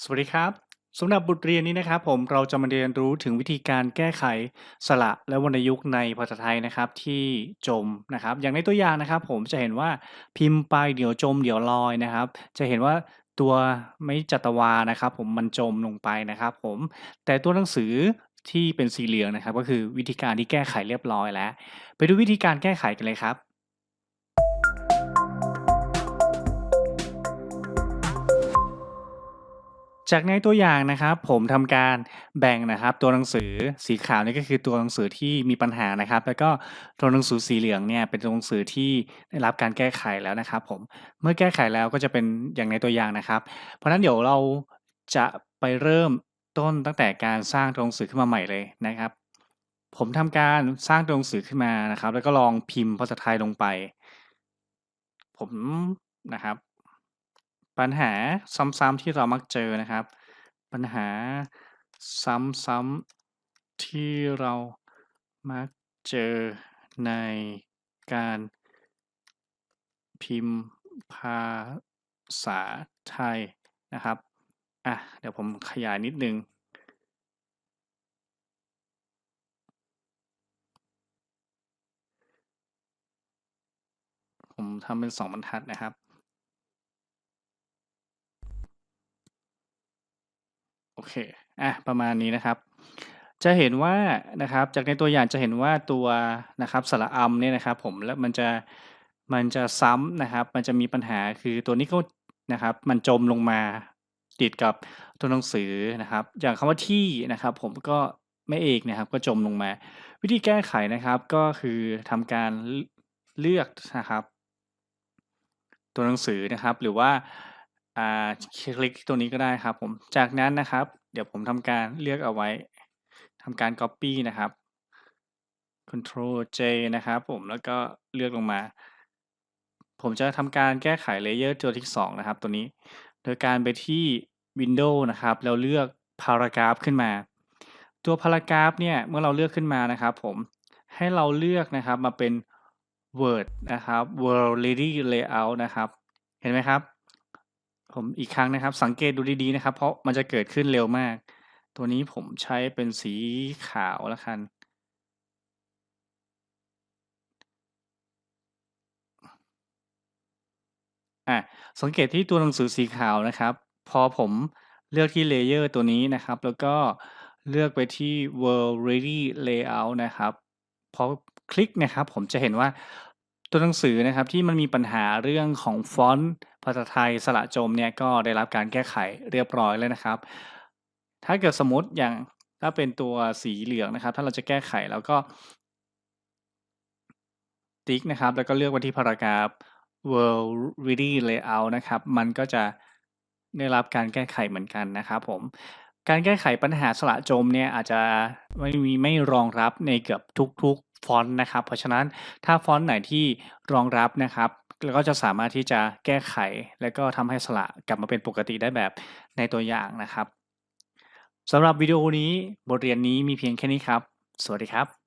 สวัสดีครับสำหรับบทเรียนนี้นะครับผมเราจะมาเรียนรู้ถึงวิธีการแก้ไขสระและวรรณยุกต์ในภาษาไทยนะครับที่จมนะครับ อย่างในตัวอย่างนะครับ ผมจะเห็นว่าพิมพ์ไปเดี๋ยวจมเดี๋ยวลอยนะครับ จะเห็นว่าตัวไม่จัตวานะครับ ผมมันจมลงไปนะครับ ผมแต่ตัวหนังสือที่เป็นสีเหลืองนะครับ ก็คือวิธีการที่แก้ไขเรียบร้อยแล้ว ไปดูวิธีการแก้ไขกันเลยครับ จากในตัวอย่างนะครับ ผมทำการแบ่งนะครับ ตัวหนังสือสีขาวนี่ก็คือตัวหนังสือที่มีปัญหานะครับ แล้วก็ตัวหนังสือสีเหลืองเนี่ยเป็นตัวหนังสือที่ได้รับการแก้ไขแล้วนะครับ ผมเมื่อแก้ไขแล้วก็จะเป็นอย่างในตัวอย่างนะครับ เพราะฉะนั้นเดี๋ยวเราจะไปเริ่มต้นตั้งแต่การสร้างตัวหนังสือขึ้นมาใหม่เลยนะครับ ผมทำการสร้างตัวหนังสือขึ้นมานะครับ แล้วก็ลองพิมพ์ภาษาไทยลงไป ผมนะครับ ปัญหาซ้ำๆที่เรามักเจอนะครับ ปัญหาซ้ำๆที่เรามักเจอในการพิมพ์ภาษาไทยนะครับ อะ เดี๋ยวผมขยายนิดนึง ผมทำเป็นสองบรรทัดนะครับ โอ เคอะประมาณนี้นะครับ จะเห็นว่านะครับ จากในตัวอย่างจะเห็นว่าตัวนะครับสระอำเนี่ยนะครับ ผมแล้วมันจะมันจะซ้ำนะครับ มันจะมีปัญหาคือตัวนี้ก็นะครับ มันจมลงมาติดกับตัวหนังสือนะครับ อย่างคำว่าที่นะครับ ผมก็ไม่เอกนะครับ ก็จมลงมา วิธีแก้ไขนะครับก็คือทำการเลือกนะครับ ตัวหนังสือนะครับ หรือว่า อ่าคลิกตัวนี้ก็ได้ครับผม จากนั้นนะครับ เดี๋ยวผมทำการเลือกเอาไว้ทำการ Copy นะครับ Ctrl J นะครับผมแล้วก็เลือกลงมา ผมจะทำการแก้ไขเลเยอร์ตัวที่ 2 นะครับ ตัวนี้ โดยการไปที่ Windows นะครับ แล้วเลือก Paragraph ขึ้นมา ตัว Paragraph เนี่ย เมื่อเราเลือกขึ้นมานะครับผม ให้เราเลือกนะครับมาเป็น Word นะครับ World Ready Layout นะครับ เห็นไหมครับ ผมอีกครั้งนะครับ สังเกตดูดีๆนะครับ เพราะมันจะเกิดขึ้นเร็วมาก ตัวนี้ผมใช้เป็นสีขาวแล้วกัน อะสังเกตที่ตัวหนังสือสีขาวนะครับ พอผมเลือกที่เลเยอร์ตัวนี้นะครับ แล้วก็เลือกไปที่ World Ready Layout นะครับ พอคลิกนะครับ ผมจะเห็นว่า ตัวหนังสือนะครับที่มันมีปัญหาเรื่องของฟอนต์ภาษาไทยสระจมเนี่ยก็ได้รับการแก้ไขเรียบร้อยแล้วนะครับ ถ้าเกิดสมมติอย่างถ้าเป็นตัวสีเหลืองนะครับ ถ้าเราจะแก้ไขแล้วก็ติ๊กนะครับ แล้วก็เลือกไปที่ paragraph world ready layout นะครับ มันก็จะได้รับการแก้ไขเหมือนกันนะครับผมการแก้ไขปัญหาสระจมเนี่ยอาจจะไม่มีไม่รองรับในเกือบทุก ฟอนต์นะครับ เพราะฉะนั้นถ้าฟอนต์ไหนที่รองรับนะครับแล้วก็จะสามารถที่จะแก้ไข และก็ทำให้สระกลับมาเป็นปกติได้แบบในตัวอย่างนะครับสำหรับวิดีโอนี้บทเรียนนี้มีเพียงแค่นี้ครับ สวัสดีครับ